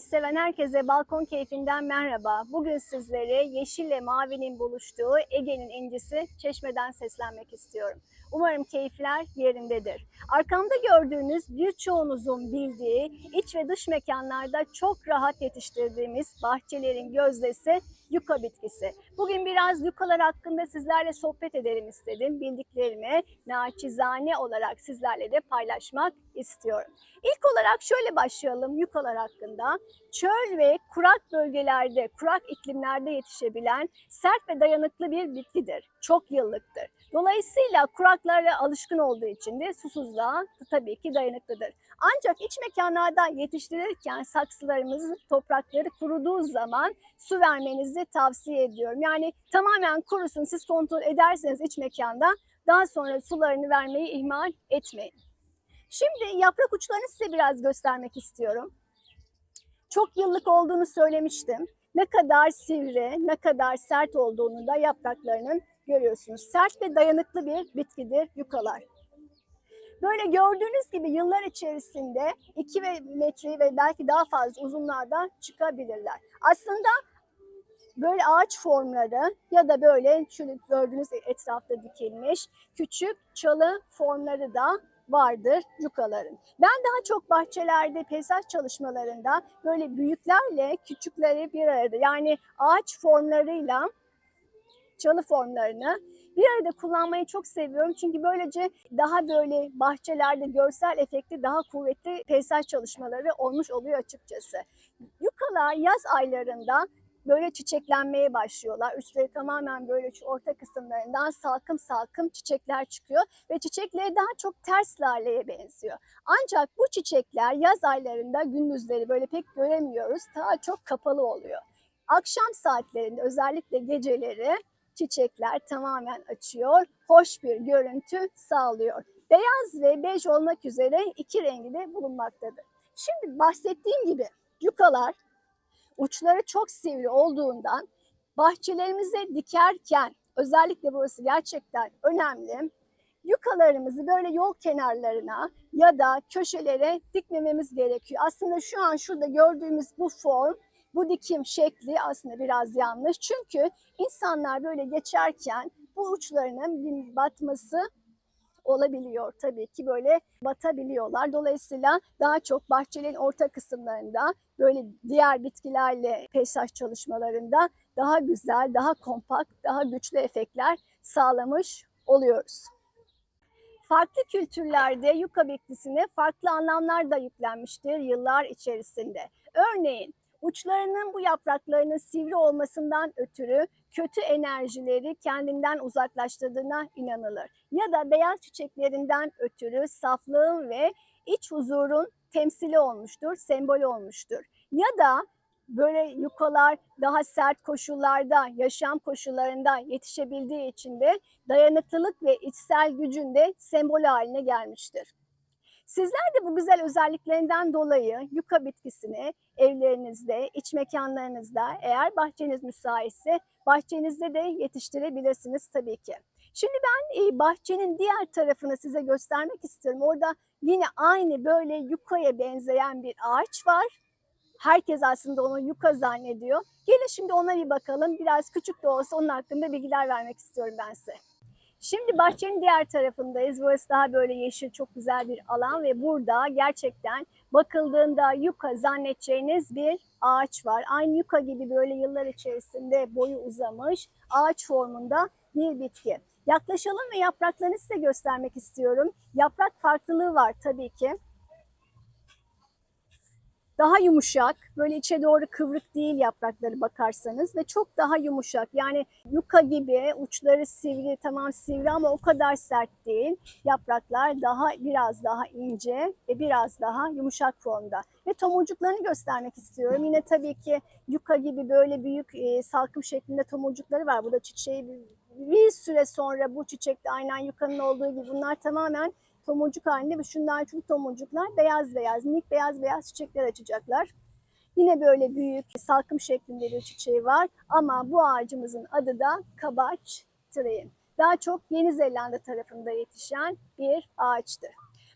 seven herkese balkon keyfinden merhaba. Bugün sizlere yeşille mavinin buluştuğu Ege'nin incisi Çeşme'den seslenmek istiyorum. Umarım keyifler yerindedir. Arkamda gördüğünüz birçoğunuzun bildiği iç ve dış mekanlarda çok rahat yetiştirdiğimiz bahçelerin gözdesi yuka bitkisi. Bugün biraz yukalar hakkında sizlerle sohbet edelim istedim. Bildiklerimi naçizane olarak sizlerle de paylaşmak istiyorum. İlk olarak şöyle başlayalım yukalar hakkında. Çöl ve kurak bölgelerde, kurak iklimlerde yetişebilen sert ve dayanıklı bir bitkidir. Çok yıllıktır. Dolayısıyla kuraklara alışkın olduğu için de susuzluğa tabii ki dayanıklıdır. Ancak iç mekanlarda yetiştirirken saksılarımız toprakları kuruduğu zaman su vermenizi tavsiye ediyorum. Yani tamamen kurusun siz kontrol ederseniz iç mekanda daha sonra sularını vermeyi ihmal etmeyin. Şimdi yaprak uçlarını size biraz göstermek istiyorum. Çok yıllık olduğunu söylemiştim. Ne kadar sivri, ne kadar sert olduğunu da yapraklarının görüyorsunuz. Sert ve dayanıklı bir bitkidir yukalar. Böyle gördüğünüz gibi yıllar içerisinde 2 metre ve belki daha fazla uzunlarda çıkabilirler. Aslında böyle ağaç formları ya da böyle şöyle gördüğünüz etrafta dikilmiş küçük çalı formları da vardır yukaların. Ben daha çok bahçelerde, peyzaj çalışmalarında böyle büyüklerle küçükleri bir arada yani ağaç formlarıyla çalı formlarını bir arada kullanmayı çok seviyorum. Çünkü böylece daha böyle bahçelerde görsel efekti daha kuvvetli peyzaj çalışmaları olmuş oluyor açıkçası. Yukalar yaz aylarında böyle çiçeklenmeye başlıyorlar. Üstleri tamamen böyle şu orta kısımlarından salkım salkım çiçekler çıkıyor ve çiçekleri daha çok ters laleye benziyor. Ancak bu çiçekler yaz aylarında gündüzleri böyle pek göremiyoruz. Daha çok kapalı oluyor. Akşam saatlerinde özellikle geceleri çiçekler tamamen açıyor. Hoş bir görüntü sağlıyor. Beyaz ve bej olmak üzere iki rengi de bulunmaktadır. Şimdi bahsettiğim gibi yukalar uçları çok sivri olduğundan bahçelerimize dikerken özellikle burası gerçekten önemli. Yukalarımızı böyle yol kenarlarına ya da köşelere dikmememiz gerekiyor. Aslında şu an şurada gördüğümüz bu form, bu dikim şekli aslında biraz yanlış. Çünkü insanlar böyle geçerken bu uçlarının batması olabiliyor tabii ki böyle batabiliyorlar. Dolayısıyla daha çok bahçelerin orta kısımlarında böyle diğer bitkilerle peyzaj çalışmalarında daha güzel, daha kompakt, daha güçlü efektler sağlamış oluyoruz. Farklı kültürlerde yuka bitkisine farklı anlamlar da yüklenmiştir yıllar içerisinde. Örneğin uçlarının bu yapraklarının sivri olmasından ötürü kötü enerjileri kendinden uzaklaştırdığına inanılır. Ya da beyaz çiçeklerinden ötürü saflığın ve iç huzurun temsili olmuştur, sembol olmuştur. Ya da böyle yukalar daha sert koşullarda, yaşam koşullarında yetişebildiği için de dayanıklılık ve içsel gücün de sembol haline gelmiştir. Sizler de bu güzel özelliklerinden dolayı yuka bitkisini evlerinizde, iç mekanlarınızda eğer bahçeniz müsaitse bahçenizde de yetiştirebilirsiniz tabii ki. Şimdi ben bahçenin diğer tarafını size göstermek istiyorum. Orada yine aynı böyle yukaya benzeyen bir ağaç var. Herkes aslında onu yuka zannediyor. Gelin şimdi ona bir bakalım. Biraz küçük de olsa onun hakkında bilgiler vermek istiyorum ben size. Şimdi bahçenin diğer tarafındayız. Burası daha böyle yeşil, çok güzel bir alan ve burada gerçekten bakıldığında yuka zannedeceğiniz bir ağaç var. Aynı yuka gibi böyle yıllar içerisinde boyu uzamış ağaç formunda bir bitki. Yaklaşalım ve yapraklarını size göstermek istiyorum. Yaprak farklılığı var tabii ki daha yumuşak, böyle içe doğru kıvrık değil yaprakları bakarsanız ve çok daha yumuşak. Yani yuka gibi uçları sivri, tamam sivri ama o kadar sert değil. Yapraklar daha biraz daha ince ve biraz daha yumuşak formda. Ve tomurcuklarını göstermek istiyorum. Yine tabii ki yuka gibi böyle büyük e, salkım şeklinde tomurcukları var. Bu da çiçeği bir süre sonra bu çiçekte aynen yukanın olduğu gibi bunlar tamamen tomurcuk halinde ve şundan çünkü tomurcuklar beyaz beyaz, minik beyaz beyaz çiçekler açacaklar. Yine böyle büyük salkım şeklinde bir çiçeği var ama bu ağacımızın adı da kabaç treyi. Daha çok Yeni Zelanda tarafında yetişen bir ağaçtır.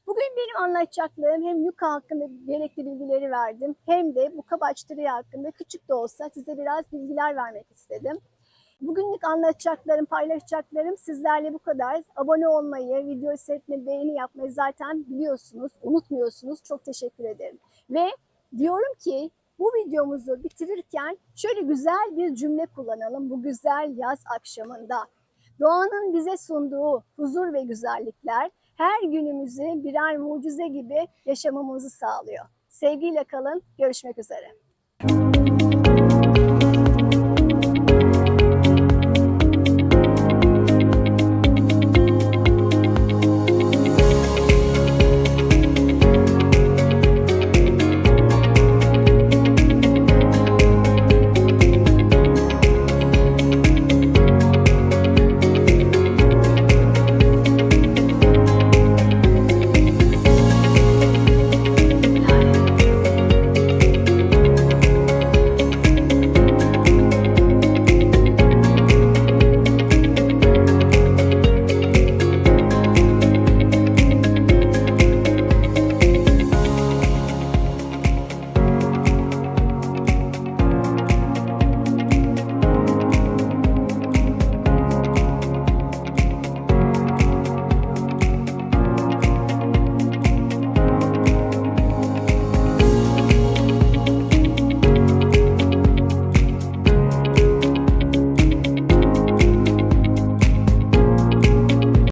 Bugün benim anlatacaklarım hem yuka hakkında gerekli bilgileri verdim hem de bu kabaç tırı hakkında küçük de olsa size biraz bilgiler vermek istedim. Bugünlük anlatacaklarım, paylaşacaklarım sizlerle bu kadar. Abone olmayı, video seyretmeyi, beğeni yapmayı zaten biliyorsunuz, unutmuyorsunuz. Çok teşekkür ederim. Ve diyorum ki bu videomuzu bitirirken şöyle güzel bir cümle kullanalım bu güzel yaz akşamında. Doğanın bize sunduğu huzur ve güzellikler her günümüzü birer mucize gibi yaşamamızı sağlıyor. Sevgiyle kalın, görüşmek üzere.